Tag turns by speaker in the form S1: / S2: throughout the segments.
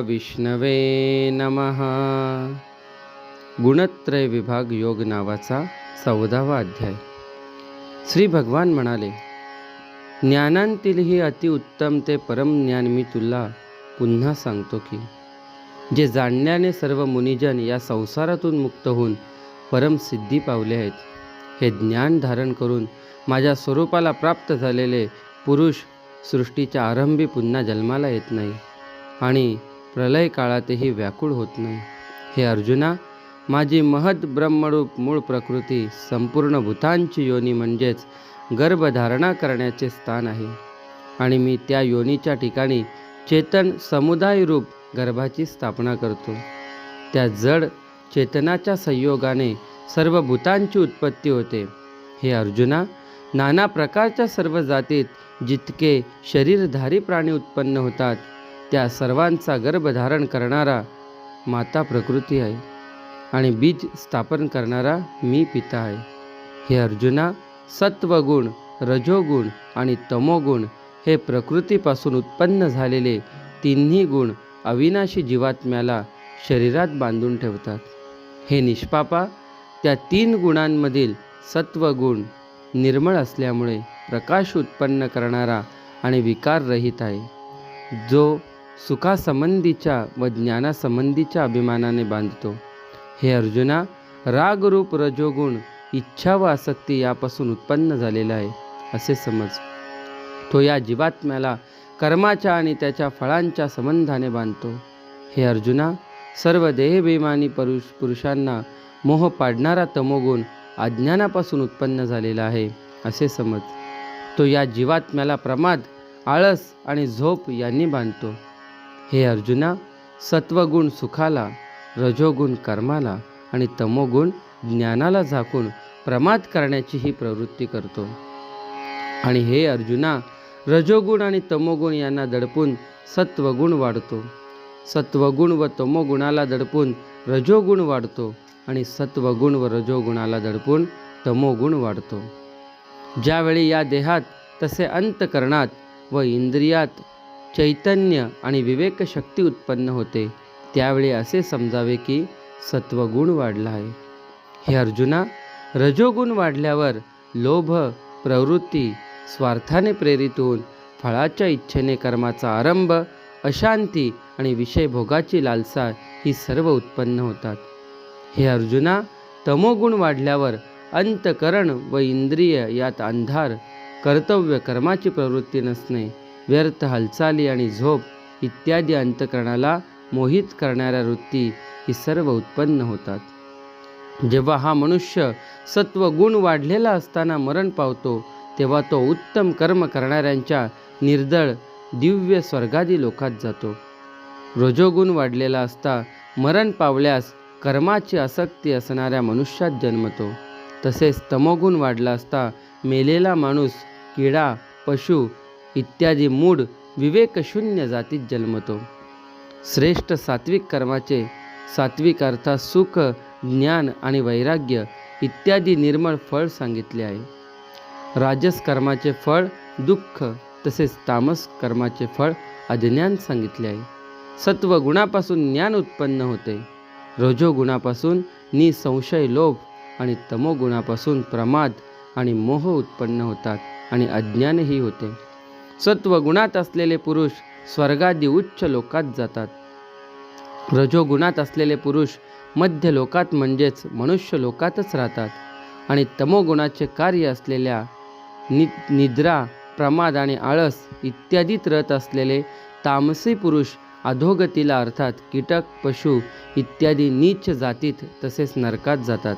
S1: विष्णवे नमः. गुणत्रय विभाग योग नावाचा चौदावा अध्याय. श्री भगवान म्हणाले ज्ञानांतीलही अतिउत्तम ते परमज्ञान मी तुला पुन्हा सांगतो की जे जाणण्याने सर्व मुनिजन या संसारातून मुक्त होऊन परमसिद्धी पावले आहेत हे ज्ञान धारण करून माझ्या स्वरूपाला प्राप्त झालेले पुरुष सृष्टीच्या आरंभी पुन्हा जन्माला येत नाही. आणि प्रलय काळातही व्याकुळ होत नाही. हे अर्जुना माझी महद ब्रह्मरूप मूळ प्रकृती संपूर्ण भूतांची योनी म्हणजेच गर्भधारणा करण्याचे स्थान आहे. आणि मी त्या योनीच्या ठिकाणी चेतन समुदाय रूप गर्भाची स्थापना करतो. त्या जड चेतनाच्या संयोगाने सर्व भूतांची उत्पत्ती होते. हे अर्जुना नाना प्रकारच्या सर्व जातीत जितके शरीरधारी प्राणी उत्पन्न होतात त्या सर्वांचा गर्भधारण करणारा माता प्रकृती आहे आणि बीज स्थापन करणारा मी पिता आहे. हे अर्जुना सत्वगुण रजोगुण आणि तमोगुण हे प्रकृतीपासून उत्पन्न झालेले तिन्ही गुण अविनाशी जीवात्म्याला शरीरात बांधून ठेवतात. हे निष्पापा त्या तीन गुणांमधील सत्वगुण निर्मळ असल्यामुळे प्रकाश उत्पन्न करणारा आणि विकाररहित आहे. जो सुखासंबंधीच्या व ज्ञानासंबंधीच्या अभिमानाने बांधतो. हे अर्जुना रागरूप रजोगुण इच्छा व आसक्ती यापासून उत्पन्न झालेला आहे असे समज. तो या जीवात्म्याला कर्माच्या आणि त्याच्या फळांच्या संबंधाने बांधतो. हे अर्जुना सर्व देहभिमानी पुरुष पुरुषांना मोह पाडणारा तमोगुण अज्ञानापासून उत्पन्न झालेला आहे असे समज. तो या जीवात्म्याला प्रमाद आळस आणि झोप यांनी बांधतो. हे अर्जुना सत्वगुण सुखाला रजोगुण कर्माला आणि तमोगुण ज्ञानाला झाकून प्रमाद करण्याची ही प्रवृत्ती करतो. आणि हे अर्जुना रजोगुण आणि तमोगुण यांना दडपून सत्वगुण वाढतो. सत्वगुण व तमोगुणाला दडपून रजोगुण वाढतो आणि सत्वगुण व रजोगुणाला दडपून तमोगुण वाढतो. ज्यावेळी या देहात तसे अंतकरणात व इंद्रियात चैतन्य आणि विवेकशक्ती उत्पन्न होते. त्यावेळी असे समजावे की सत्वगुण वाढला आहे. हे अर्जुना रजोगुण वाढल्यावर लोभ प्रवृत्ती स्वार्थाने प्रेरित होऊन फळाच्या इच्छेने कर्माचा आरंभ अशांती आणि विषयभोगाची लालसा ही सर्व उत्पन्न होतात. हे अर्जुना तमोगुण वाढल्यावर अंतकरण व इंद्रिय यात अंधार कर्तव्य कर्माची प्रवृत्ती नसणे व्यर्थ हालचाली आणि झोप इत्यादी अंतकरणाला मोहित करणाऱ्या वृत्ती ही सर्व उत्पन्न होतात. जेव्हा हा मनुष्य सत्वगुण वाढलेला असताना मरण पावतो तेव्हा तो उत्तम कर्म करणाऱ्यांच्या निर्दळ दिव्य स्वर्गादी लोकात जातो. रजोगुण वाढलेला असता मरण पावल्यास कर्माची आसक्ती असणाऱ्या मनुष्यात जन्मतो. तसेच तमोगुण वाढला असता मेलेला माणूस किडा पशु इत्यादी मूढ विवेकशून्य जातीत जन्मतो. श्रेष्ठ सात्विक कर्माचे सात्विक अर्थात सुख ज्ञान आणि वैराग्य इत्यादी निर्मळ फळ सांगितले आहे. राजस कर्माचे फळ दुःख तसेच तामस कर्माचे फळ अज्ञान सांगितले आहे. सत्व गुणापासून ज्ञान उत्पन्न होते. रजोगुणापासून निसंशय लोभ आणि तमोगुणापासून प्रमाद आणि मोह उत्पन्न होतात आणि अज्ञानही होते. सत्वगुणात असलेले पुरुष स्वर्गादी उच्च लोकात जातात. रजोगुणात असलेले पुरुष मध्य लोकात म्हणजेच मनुष्य लोकातच राहतात. आणि तमोगुणाचे कार्य असलेल्या नि निद्रा प्रमाद आणि आळस इत्यादीत रत असलेले तामसी पुरुष अधोगतीला अर्थात कीटक पशु इत्यादी नीच जातीत तसेच नरकात जातात.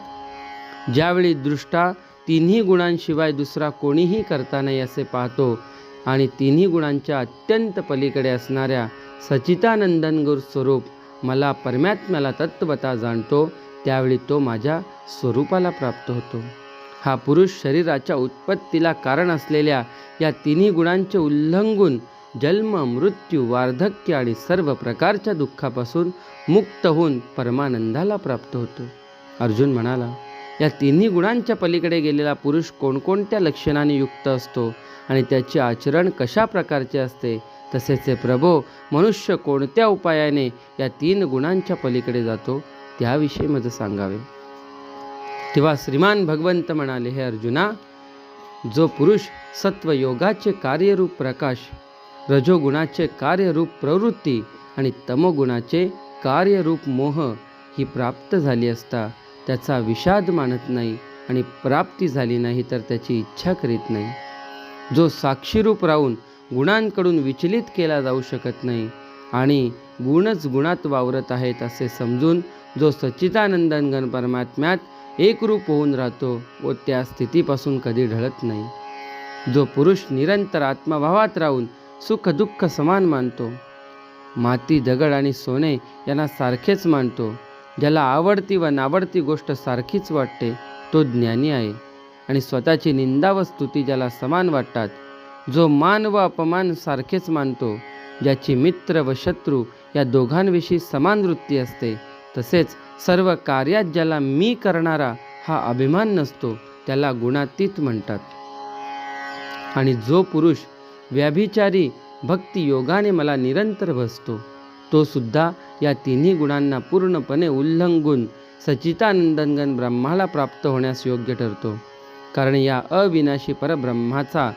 S1: ज्यावेळी दृष्टा तिन्ही गुणांशिवाय दुसरा कोणीही करता नाही असे पाहतो आणि तिन्ही गुणांच्या अत्यंत पलीकडे असणाऱ्या सचितानंदन स्वरूप मला परमात्म्याला तत्वता जाणतो त्यावेळी तो माझ्या स्वरूपाला प्राप्त होतो. हा पुरुष शरीराच्या उत्पत्तीला कारण असलेल्या या तिन्ही गुणांचे उल्लंघून जन्म मृत्यू वार्धक्य आणि सर्व प्रकारच्या दुःखापासून मुक्त होऊन परमानंदाला प्राप्त होतो. अर्जुन म्हणाला या तिन्ही गुणांच्या पलीकडे गेलेला पुरुष कोणकोणत्या लक्षणाने युक्त असतो आणि त्याचे आचरण कशा प्रकारचे असते तसेच हे प्रभो मनुष्य कोणत्या उपायाने या तीन गुणांच्या पलीकडे जातो त्याविषयी माझं सांगावे. तेव्हा श्रीमान भगवंत म्हणाले हे अर्जुना जो पुरुष सत्वयोगाचे कार्यरूप प्रकाश रजोगुणाचे कार्यरूप प्रवृत्ती आणि तमोगुणाचे कार्यरूप मोह ही प्राप्त झाली असता त्याचा विषाद मानत नाही आणि प्राप्ती झाली नाही तर त्याची इच्छा करीत नाही. जो साक्षीरूप राहून गुणांकडून विचलित केला जाऊ शकत नाही आणि गुणच गुणात वावरत आहेत असे समजून जो सच्चिदानंदन परमात्म्यात एकरूप होऊन राहतो व त्या स्थितीपासून कधी ढळत नाही. जो पुरुष निरंतर आत्मभावात राहून सुख दुःख समान मानतो माती दगड आणि सोने यांना सारखेच मानतो ज्याला आवडती व नावडती गोष्ट सारखीच वाटते तो ज्ञानी आहे. आणि स्वतःची निंदा व स्तुती ज्याला समान वाटतात जो मान व अपमान सारखेच मानतो ज्याची मित्र व शत्रू या दोघांविषयी समान वृत्ती असते तसेच सर्व कार्यात ज्याला मी करणारा हा अभिमान नसतो त्याला गुणातीत म्हणतात. आणि जो पुरुष व्याभिचारी भक्ती योगाने मला निरंतर भसतो तो सुद्धा या तिन्ही गुणांना पूर्णपणे उल्लंघून सचितानंदनगन ब्रह्माला प्राप्त होण्यास योग्य ठरतो. कारण या अविनाशी परब्रह्माचा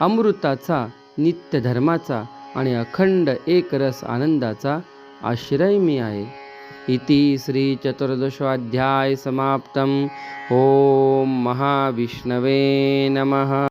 S1: अमृताचा नित्यधर्माचा आणि अखंड एकरस आनंदाचा आश्रय मी आहे. इति श्री चतुर्दशोऽध्याय समाप्तम. ओम महाविष्णवे नमः.